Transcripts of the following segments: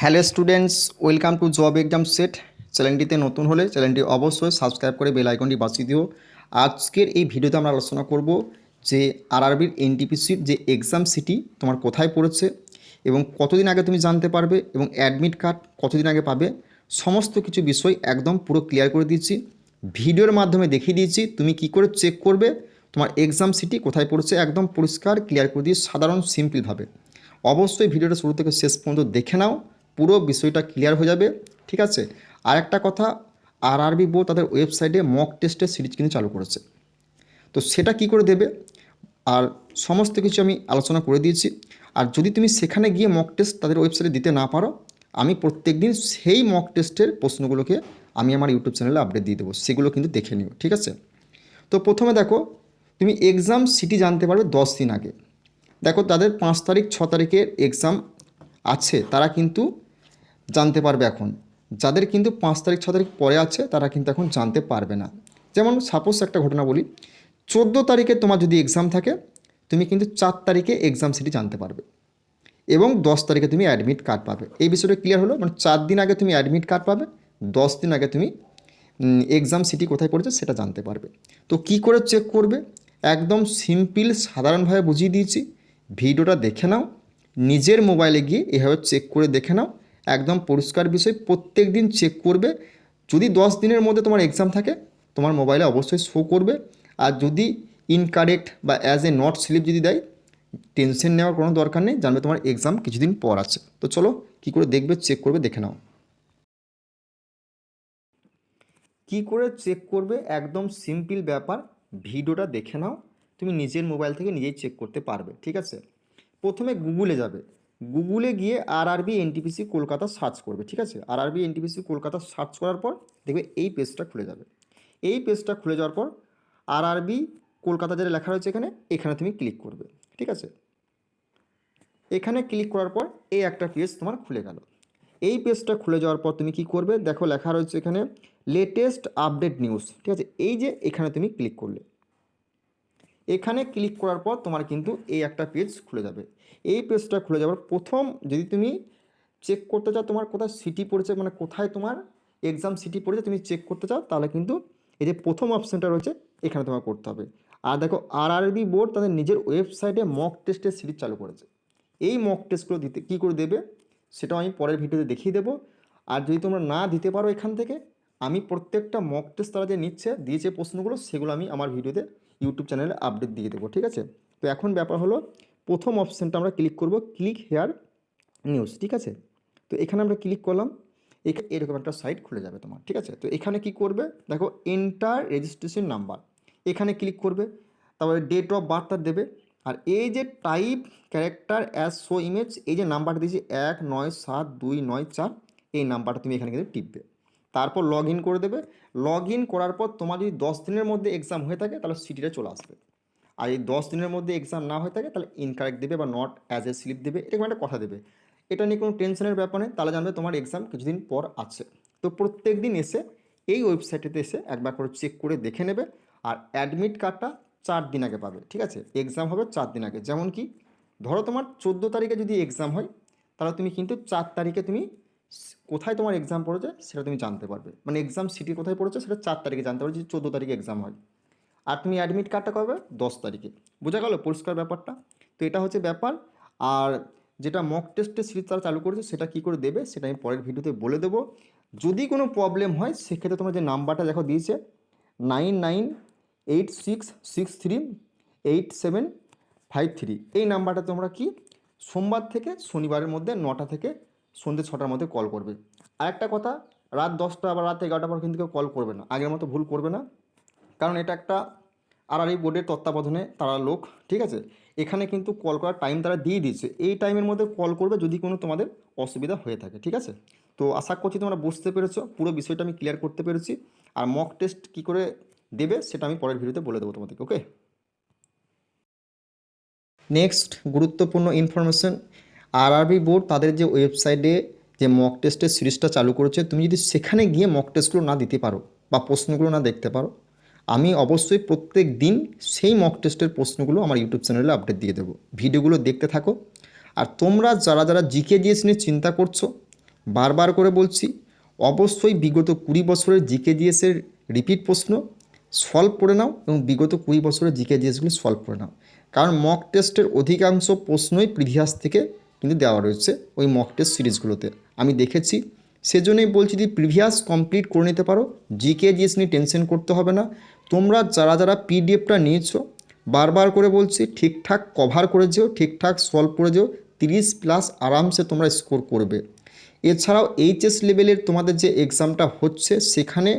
Hello students, welcome to job exam set. চ্যানেলটিতে নতুন হলে চ্যানেলটি অবশ্যই সাবস্ক্রাইব করে বেল আইকনটি বাঁচিয়ে দিও। আজকের এই ভিডিওতে আমরা আলোচনা করব যে আরআরবির এনটিপিসির যে এক্সাম সিটি তোমার কোথায় পড়েছে এবং কতদিন আগে তুমি জানতে পারবে এবং অ্যাডমিট কার্ড কতদিন আগে পাবে, সমস্ত কিছু বিষয় একদম পুরো ক্লিয়ার করে দিয়েছি। ভিডিওর মাধ্যমে দেখিয়ে দিয়েছি তুমি কি করে চেক করবে, তোমার এক্সাম সিটি কোথায় পড়েছে, একদম পরিষ্কার ক্লিয়ার করে দিয়ে সাধারণ সিম্পলভাবে অবশ্যই ভিডিওটা শুরু থেকে শেষ পর্যন্ত দেখে নাও। পুরো বিষয়টা ক্লিয়ার হয়ে যাবে, ঠিক আছে? আর একটা কথা আর আরবি বোর্ড তাদের ওয়েবসাইটে মক টেস্টের সিরিজ কিন্তু চালু করেছে। তো সেটা কি করে দেবে? আর সমস্ত কিছু আমি আলোচনা করে দিয়েছি। আর যদি তুমি সেখানে গিয়ে মক টেস্ট তাদের ওয়েবসাইটে দিতে না পারো, আমি প্রত্যেক দিন সেই মক টেস্টের প্রশ্নগুলোকে আমি আমার ইউটিউব চ্যানেলে আপডেট দিয়ে দেবো। সেগুলো কিন্তু দেখে নিও, ঠিক আছে? তো প্রথমে দেখো, তুমি এক্সাম সিটি জানতে পারবে দশ দিন আগে। দেখো তাদের পাঁচ তারিখ, ছ তারিখের এক্সাম আছে। তারা কিন্তু জানতে পারবে এখন। যাদের কিন্তু পাঁচ তারিখ, ছ তারিখ পরে আছে, তারা কিন্তু এখন জানতে পারবে না। যেমন সাপোজ একটা ঘটনা বলি, চোদ্দ তারিখে তোমার যদি এক্সাম থাকে, তুমি কিন্তু চার তারিখে এক্সাম সিটি জানতে পারবে এবং দশ তারিখে তুমি অ্যাডমিট কার্ড পাবে। এই বিষয়টা ক্লিয়ার হলো? মানে চার দিন আগে তুমি অ্যাডমিট কার্ড পাবে, দশ দিন আগে তুমি এক্সাম সিটি কোথায় পড়েছে সেটা জানতে পারবে। তো কি করে চেক করবে? একদম সিম্পল সাধারণভাবে বুঝিয়ে দিয়েছি। ভিডিওটা দেখে নাও, নিজের মোবাইলে গিয়ে এভাবে চেক করে দেখে নাও একদম পরিষ্কার বিষয়, প্রত্যেক দিন চেক করবে। যদি দশ দিনের মধ্যে তোমার এক্সাম থাকে, তোমার মোবাইলে অবশ্যই শো করবে। আর যদি ইনকারেক্ট বা অ্যাজ এ নট স্লিপ যদি দেয় টেনশন নেওয়ার কোনো দরকার নেই, জানবে তোমার এক্সাম কিছুদিন পর আছে। তো চলো, কী করে দেখবে চেক করবে, দেখে নাও। কি করে চেক করবে, একদম সিম্পল ব্যাপার, ভিডিওটা দেখে নাও। তুমি নিজের মোবাইল থেকে নিজেই চেক করতে পারবে, ঠিক আছে? প্রথমে গুগলে যাবে। গুগলে গিয়ে আর আরবি এনটিপিসি কলকাতা সার্চ করবে, ঠিক আছে? আর আরবি এনটিপিসি কলকাতা সার্চ করার পর দেখবে এই পেজটা খুলে যাবে। এই পেজটা খুলে যাওয়ার পর আর আরবি কলকাতা যেটা লেখা রয়েছে এখানে এখানে তুমি ক্লিক করবে, ঠিক আছে? এখানে ক্লিক করার পর এই একটা পেজ তোমার খুলে গেল। এই পেজটা খুলে যাওয়ার পর তুমি কি করবে? দেখো লেখা রয়েছে এখানে লেটেস্ট আপডেট নিউজ ঠিক আছে? এই যে এখানে তুমি ক্লিক করলে। এখানে ক্লিক করার পর তোমার কিন্তু এই একটা পেজ খুলে যাবে। এই পেজটা খুলে যাওয়ার প্রথম যদি তুমি চেক করতে চাও তোমার কোথায় সিটি পড়েছে মানে কোথায় তোমার এক্সাম সিটি পড়েছে তুমি চেক করতে চাও, তাহলে কিন্তু এই যে প্রথম অপশানটা রয়েছে, এখানে তোমার করতে হবে। আর দেখো আরআরবি বোর্ড তাদের নিজের ওয়েবসাইটে মক টেস্টের সিরিজ চালু করেছে। এই মক টেস্টগুলো দিতে, কী করে দেবে? সেটাও আমি পরের ভিডিওতে দেখিয়ে দেবো। আর যদি তোমরা না দিতে পারো এখান থেকে, আমি প্রত্যেকটা মক টেস্ট তারা যে নিচ্ছে, দিয়েছে প্রশ্নগুলো, সেগুলো আমি আমার ভিডিওতে ইউটিউব চ্যানেলে আপডেট দিয়ে দেবো, ঠিক আছে? তো এখন ব্যাপার হলো, প্রথম অপশানটা আমরা ক্লিক করব ক্লিক হেয়ার নিউজ ঠিক আছে? তো এখানে আমরা ক্লিক করলাম এরকম একটা সাইট খুলে যাবে তোমার, ঠিক আছে? তো এখানে কি করবে? দেখো এন্টার রেজিস্ট্রেশন নাম্বার এখানে ক্লিক করবে, তারপরে ডেট অফ বার্থটা দেবে, আর এই যে type character as show image এই যে নাম্বারটা দিয়েছি এক, নয়, সাত, দুই, নয়, চার, এই নাম্বারটা তুমি এখানে কিন্তু টিপবে। তারপর লগ ইন করে দেবে। লগ ইন করার পর তোমার যদি দশ দিনের মধ্যে এক্সাম হয়ে থাকে, তাহলে সিটিটা চলে আসবে। আর এই দশ দিনের মধ্যে এক্সাম না হয়ে থাকে, তাহলে ইনকারেক্ট দেবে বা নট অ্যাজ এ স্লিপ দেবে। এরকম একটা কথা দেবে। এটা নিয়ে কোনো টেনশনের ব্যাপার নেই। তাহলে জানবে তোমার এক্সাম কিছুদিন পর আছে। তো প্রত্যেক দিন এসে এই ওয়েবসাইটেতে এসে একবার করে চেক করে দেখে নেবে। আর অ্যাডমিট কার্ডটা চার দিন আগে পাবে, ঠিক আছে? এক্সাম হবে চার দিন আগে। যেমন কি, ধরো তোমার চোদ্দ তারিখে যদি এক্সাম হয়, তাহলে তুমি কিন্তু চার তারিখে তুমি কোথায় তোমার এক্সাম পড়েছে সেটা তুমি জানতে পারবে। মানে এক্সাম সিটি কোথায় পড়েছে সেটা চার তারিখে জানতে পারবে যে চোদ্দ তারিখে এক্সাম হয়। আর তুমি অ্যাডমিট কার্ডটা কবে? দশ তারিখে। বোঝা গেল পরিষ্কার ব্যাপারটা? তো এটা হচ্ছে ব্যাপার। আর যেটা মক টেস্টের সিরিজ তারা চালু করেছে সেটা কী করে দেবে সেটা আমি পরের ভিডিওতে বলে দেবো। যদি কোনো প্রবলেম হয় সেক্ষেত্রে তোমার যে নাম্বারটা দেখো দিয়েছে nine nine eight six six three eight seven five three এই নাম্বারটা তোমরা কি? সোমবার থেকে শনিবারের মধ্যে নটা থেকে সন্ধ্যে ছটার মধ্যে কল করবে। আর একটা কথা, রাত দশটা বা রাত এগারোটা পর কিন্তু কেউ কল করবে না। আগের মতো ভুল করবে না। কারণ এটা একটা আরআরই বোর্ডের তত্ত্বাবধানে তারা লোক, ঠিক আছে? এখানে কিন্তু কল করার টাইম তারা দিয়ে দিয়েছে। এই টাইমের মধ্যে কল করবে যদি কোনো তোমাদের অসুবিধা হয়ে থাকে, ঠিক আছে? তো আশা করছি তোমরা বুঝতে পেরেছ। পুরো বিষয়টা আমি ক্লিয়ার করতে পেরেছি। আর মক টেস্ট কী করে দেবে সেটা আমি পরের ভিডিওতে বলে দেবো তোমাদেরকে ওকে নেক্সট গুরুত্বপূর্ণ ইনফরমেশন আরআরবি বোর্ড তাদের যে ওয়েবসাইটে যে মক টেস্টের সিরিজটা চালু করেছে, তুমি যদি সেখানে গিয়ে মক টেস্টগুলো না দিতে পারো বা প্রশ্নগুলো না দেখতে পারো, আমি অবশ্যই প্রত্যেক দিন সেই মক টেস্টের প্রশ্নগুলো আমার ইউটিউব চ্যানেলে আপডেট দিয়ে দেবো। ভিডিওগুলো দেখতে থাকো। আর তোমরা যারা যারা জিকে জিএস নিয়ে চিন্তা করছ, বারবার করে বলছি, অবশ্যই বিগত কুড়ি বছরের জিকে জিএসের রিপিট প্রশ্ন সলভ করে নাও এবং বিগত কুড়ি বছরের জিকে জিএসগুলি সলভ করে নাও। কারণ মক টেস্টের অধিকাংশ প্রশ্নই প্রিভিয়াস থেকে কিন্তু দেওয়া রয়েছে ওই মক টেস্ট সিরিজগুলোতে। আমি দেখেছি, সেজন্যই বলছি যদি প্রিভিয়াস কমপ্লিট করে নিতে পারো জিকে জিএস নিয়ে টেনশন করতে হবে না। তোমরা যারা যারা পিডিএফটা নিয়েছো, বারবার করে বলছি, ঠিকঠাক কভার করে যেও, ঠিকঠাক সলভ করে যেও, তিরিশ প্লাস আরামসে তোমরা স্কোর করবে। এছাড়াও এইচএস লেভেলের তোমাদের যে এক্সামটা হচ্ছে, সেখানে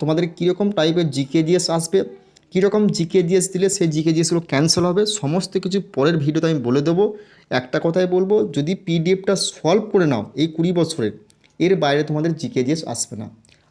তোমাদের কীরকম টাইপের জিকে জিএস আসবে কীরকম জিকে জিএস দিলে সেই জিকে জিএসগুলো ক্যান্সেল হবে। সমস্ত কিছু পরের ভিডিওতে আমি বলে দেবো। একটা কথাই বলব, যদি পিডিএফটা সলভ করে নাও এই কুড়ি বছরের, এর বাইরে তোমাদের জিকে জিএস আসবে না।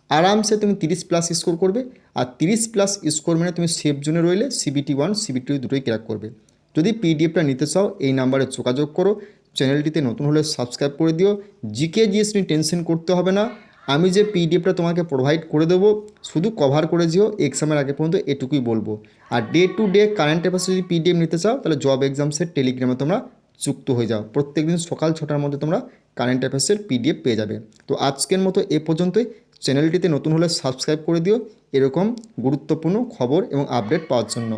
আরামসে তুমি তিরিশ প্লাস স্কোর করবে আর তিরিশ প্লাস স্কোর মানে তুমি সেফ জোনে রইলে সিবিটি ওয়ান সিবিটি টু দুটোই ক্র্যাক করবে। যদি পিডিএফটা নিতে চাও, এই নাম্বারে যোগাযোগ করো। চ্যানেলটিতে নতুন হলে সাবস্ক্রাইব করে দিও। জিকে জিএস নিয়ে টেনশন করতে হবে না। আমি যে পিডিএফটা তোমাকে প্রোভাইড করে দেবো, শুধু কভার করে যেও এক্সামের আগে পর্যন্ত এটুকুই বলব। আর day to day current affairs যদি পিডিএফ নিতে চাও, তাহলে জব এক্সামসের টেলিগ্রামে তোমরা যুক্ত হয়ে যাও। প্রত্যেকদিন সকাল ছটার মধ্যে তোমরা কারেন্ট অ্যাফেয়ার্সের পিডিএফ পেয়ে যাবে। তো আজকের মতো এ পর্যন্তই। চ্যানেলটিতে নতুন হলে সাবস্ক্রাইব করে দিও। এরকম গুরুত্বপূর্ণ খবর এবং আপডেট পাওয়ার জন্য।